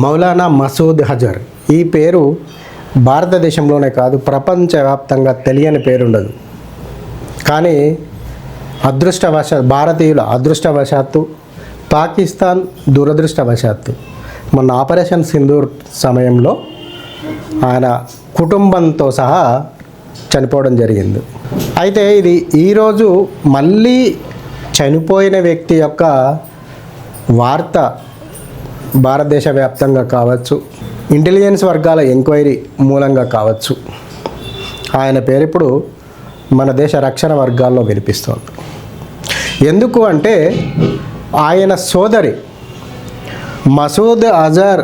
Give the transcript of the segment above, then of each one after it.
Maulana Masood Hajar. ఈ పేరు భారతదేశంలోనే కాదు ప్రపంచవ్యాప్తంగా తెలియని పేరుండదు. కానీ అదృష్టవశ భారతీయుల అదృష్టవశాత్తు పాకిస్తాన్ దురదృష్టవశాత్తు మొన్న ఆపరేషన్ సింధూర్ సమయంలో ఆయన కుటుంబంతో సహా చనిపోవడం జరిగింది. అయితే ఇది ఈరోజు మళ్ళీ చనిపోయిన వ్యక్తి యొక్క వార్త భారతదేశ వ్యాప్తంగా కావచ్చు ఇంటెలిజెన్స్ వర్గాల ఎంక్వైరీ మూలంగా కావచ్చు. ఆయన పేరు ఇప్పుడు మన దేశ రక్షణ వర్గాల్లో వినిపిస్తోంది. ఎందుకు అంటే ఆయన సోదరి మసూద్ అజార్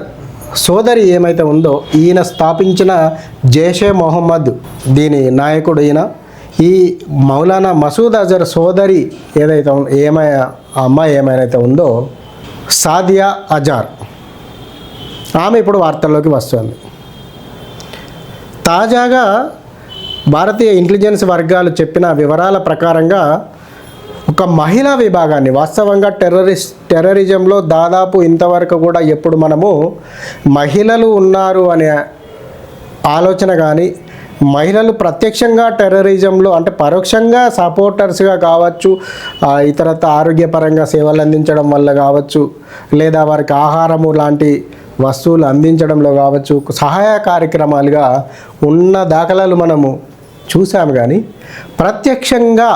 సోదరి ఏమైతే ఉందో ఈయన స్థాపించిన జైషే మొహమ్మద్ దీని నాయకుడు ఈయన. ఈ మౌలానా మసూద్ అజర్ సోదరి ఏదైతే ఏమై ఆ అమ్మాయి ఏమైనా ఉందో సాదియా అజార్. ఆమె ఇప్పుడు వార్తల్లోకి వస్తుంది. తాజాగా భారతీయ ఇంటెలిజెన్స్ వర్గాలు చెప్పిన వివరాల ప్రకారంగా ఒక మహిళా విభాగాన్ని వాస్తవంగా టెర్రరిస్ టెర్రరిజంలో దాదాపు ఇంతవరకు కూడా ఎప్పుడు మనము మహిళలు ఉన్నారు అనే ఆలోచన కానీ మహిళలు ప్రత్యక్షంగా టెర్రరిజంలో అంటే పరోక్షంగా సపోర్టర్స్గా కావచ్చు ఇతరత ఆరోగ్యపరంగా సేవలు అందించడం వల్ల కావచ్చు లేదా వారికి ఆహారము లాంటి వస్తువులు అందించడంలో కావచ్చు సహాయ కార్యక్రమాలుగా ఉన్న దాఖలాలు మనము చూసాము కానీ ప్రత్యక్షంగా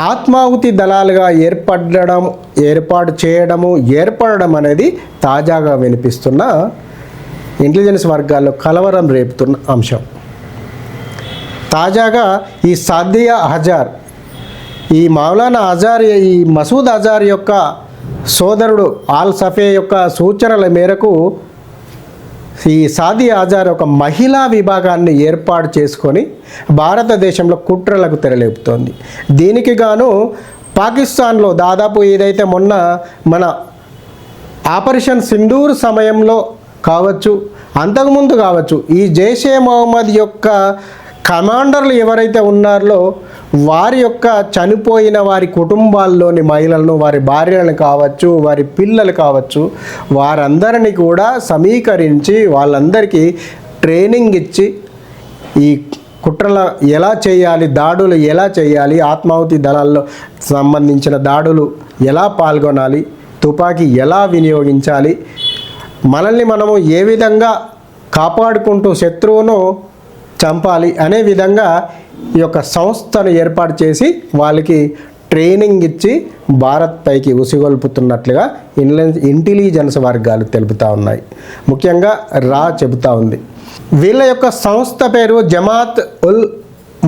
ఆత్మాహుతి దళాలుగా ఏర్పడడం ఏర్పాటు చేయడము ఏర్పడడం అనేది తాజాగా వినిపిస్తున్న ఇంటెలిజెన్స్ వర్గాల్లో కలవరం రేపుతున్న అంశం. తాజాగా ఈ సాదియా హజార్ ఈ మౌలానా అజార్ ఈ మసూద్ అజార్ యొక్క సోదరుడు ఆల్ సఫే యొక్క సూచనల మేరకు ఈ సాది ఆజార్ ఒక మహిళా విభాగాన్ని ఏర్పాటు చేసుకొని భారతదేశంలో కుట్రలకు తెరలేపుతోంది. దీనికి గాను పాకిస్తాన్లో దాదాపు ఏదైతే మొన్న మన ఆపరేషన్ సింధూర్ సమయంలో కావచ్చు అంతకుముందు కావచ్చు ఈ జైషే మహమ్మద్ యొక్క కమాండర్లు ఎవరైతే ఉన్నారో వారి యొక్క చనిపోయిన వారి కుటుంబాల్లోని మహిళలను వారి భార్యలను కావచ్చు వారి పిల్లలు కావచ్చు వారందరినీ కూడా సమీకరించి వాళ్ళందరికీ ట్రైనింగ్ ఇచ్చి ఈ కుట్రల ఎలా చేయాలి దాడులు ఎలా చేయాలి ఆత్మాహుతి దళాల్లో సంబంధించిన దాడులు ఎలా పాల్గొనాలి తుపాకీ ఎలా వినియోగించాలి మనల్ని మనము ఏ విధంగా కాపాడుకుంటూ శత్రువును చంపాలి అనే విధంగా ఈ యొక్క సంస్థను ఏర్పాటు చేసి వాళ్ళకి ట్రైనింగ్ ఇచ్చి భారత్ పైకి ఉసిగొల్పుతున్నట్లుగా ఇన్లెన్స్ ఇంటెలిజెన్స్ వర్గాలు తెలుపుతూ ఉన్నాయి. ముఖ్యంగా రా చెబుతా ఉంది. వీళ్ళ యొక్క సంస్థ పేరు జమాత్ ఉల్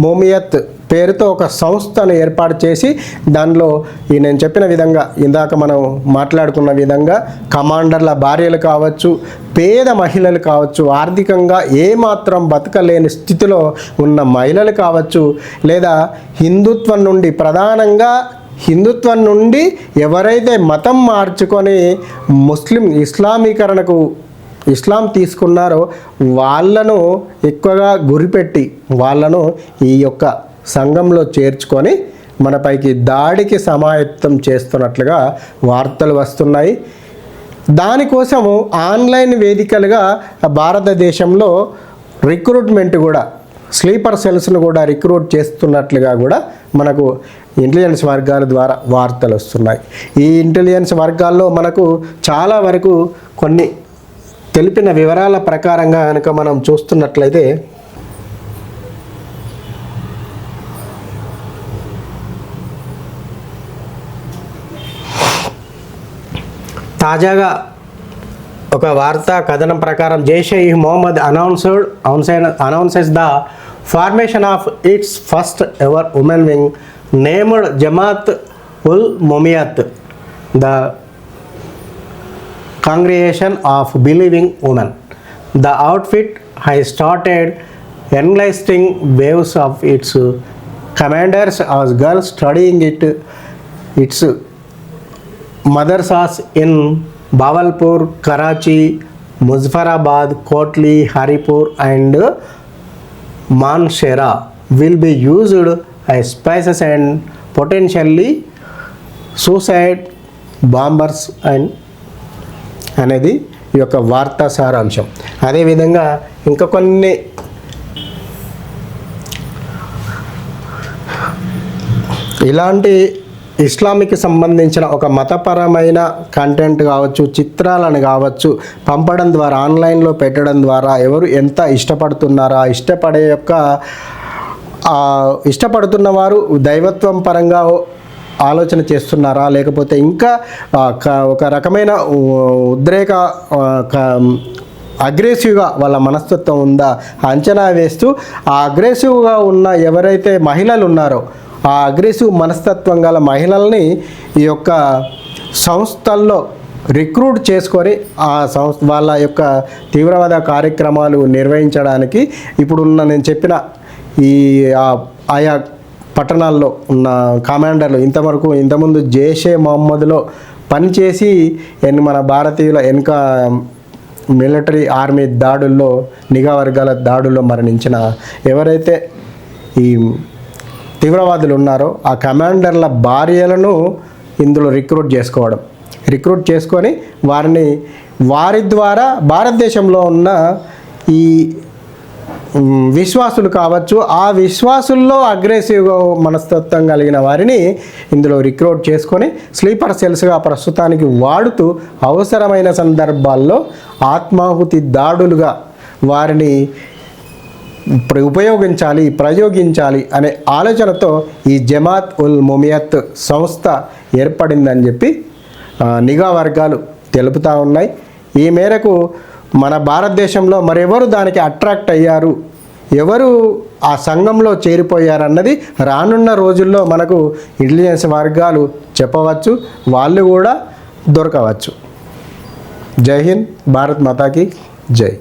మోమియత్ పేరుతో ఒక సంస్థను ఏర్పాటు చేసి దానిలో ఈ నేను చెప్పిన విధంగా ఇందాక మనం మాట్లాడుకున్న విధంగా కమాండర్ల భార్యలు కావచ్చు పేద మహిళలు కావచ్చు ఆర్థికంగా ఏమాత్రం బతకలేని స్థితిలో ఉన్న మహిళలు కావచ్చు లేదా హిందుత్వం నుండి ప్రధానంగా హిందుత్వం నుండి ఎవరైతే మతం మార్చుకొని ముస్లిం ఇస్లామీకరణకు ఇస్లాం తీసుకున్నారో వాళ్ళను ఎక్కువగా గురిపెట్టి వాళ్ళను ఈ యొక్క సంఘంలో చేర్చుకొని మనపైకి దాడికి సమాయత్తం చేస్తున్నట్లుగా వార్తలు వస్తున్నాయి. దానికోసము ఆన్లైన్ వేదికలుగా భారతదేశంలో రిక్రూట్మెంట్ కూడా స్లీపర్ సెల్స్ను కూడా రిక్రూట్ చేస్తున్నట్లుగా కూడా మనకు ఇంటెలిజెన్స్ వర్గాల ద్వారా వార్తలు వస్తున్నాయి. ఈ ఇంటెలిజెన్స్ వర్గాల్లో మనకు చాలా వరకు కొన్ని తెలిపిన వివరాల ప్రకారంగా కనుక మనం చూస్తున్నట్లయితే తాజాగా ఒక వార్తా కథనం ప్రకారం Jaish e Mohammed announced announces the formation of its first ever women wing named Jamaat ul Mominaat the congregation of believing women. The outfit high started enlisting wives of its commanders as girls studying it its madrasas in Bahawalpur Karachi Muzaffarabad Kotli Haripur and Mansehra will be used I spices and potentially suicide bombers and అనేది ఈ యొక్క వార్తా సారాంశం. అదేవిధంగా ఇంకా కొన్ని ఇలాంటి Islamic సంబంధించిన ఒక మతపరమైన కంటెంట్ కావచ్చు చిత్రాలను కావచ్చు పంపడం ద్వారా ఆన్లైన్లో పెట్టడం ద్వారా ఎవరు ఎంత ఇష్టపడుతున్నారా ఇష్టపడే యొక్క ఇష్టపడుతున్న వారు దైవత్వం పరంగా ఆలోచన చేస్తున్నారా లేకపోతే ఇంకా ఒక రకమైన ఉద్రేక క- అగ్రెసివ్గా వాళ్ళ మనస్తత్వం ఉందా అంచనా వేస్తూ ఆ అగ్రెసివ్గా ఉన్న ఎవరైతే మహిళలు ఉన్నారో ఆ అగ్రెసివ్ మనస్తత్వం గల మహిళల్ని ఈ యొక్క సంస్థల్లో రిక్రూట్ చేసుకొని ఆ సంస్థ వాళ్ళ యొక్క తీవ్రవాద కార్యక్రమాలు నిర్వహించడానికి ఇప్పుడున్న నేను చెప్పిన ఈ ఆయా పట్టణాల్లో ఉన్న కమాండర్లు ఇంతవరకు ఇంతకుముందు జైషే మహమ్మద్లో పనిచేసి ఎన్ మన భారతీయుల వెనుక మిలిటరీ ఆర్మీ దాడుల్లో నిఘా వర్గాల దాడుల్లో మరణించిన ఎవరైతే ఈ తీవ్రవాదులు ఉన్నారో ఆ కమాండర్ల భార్యలను ఇందులో రిక్రూట్ చేసుకోవడం. రిక్రూట్ చేసుకొని వారిని వారి ద్వారా భారతదేశంలో ఉన్న ఈ విశ్వాసులు కావచ్చు ఆ విశ్వాసుల్లో అగ్రెసివ్గా మనస్తత్వం కలిగిన వారిని ఇందులో రిక్రూట్ చేసుకొని స్లీపర్ సెల్స్గా ప్రస్తుతానికి వాడుతూ అవసరమైన సందర్భాల్లో ఆత్మాహుతి దాడులుగా వారిని ఉపయోగించాలి ప్రయోగించాలి అనే ఆలోచనతో ఈ జమాత్ ఉల్ ముమియత్ సంస్థ ఏర్పడిందని చెప్పి నిఘా వర్గాలు తెలుపుతూ ఉన్నాయి. ఈ మేరకు మన భారతదేశంలో మరెవరు దానికి అట్రాక్ట్ అయ్యారు? ఎవరు ఆ సంఘంలో చేరిపోయారన్నది రానున్న రోజుల్లో మనకు ఇంటెలిజెన్స్ వర్గాలు చెప్పవచ్చు వాళ్ళు కూడా దొరకవచ్చు. జై హింద్ భారత్ మాతాకి జై.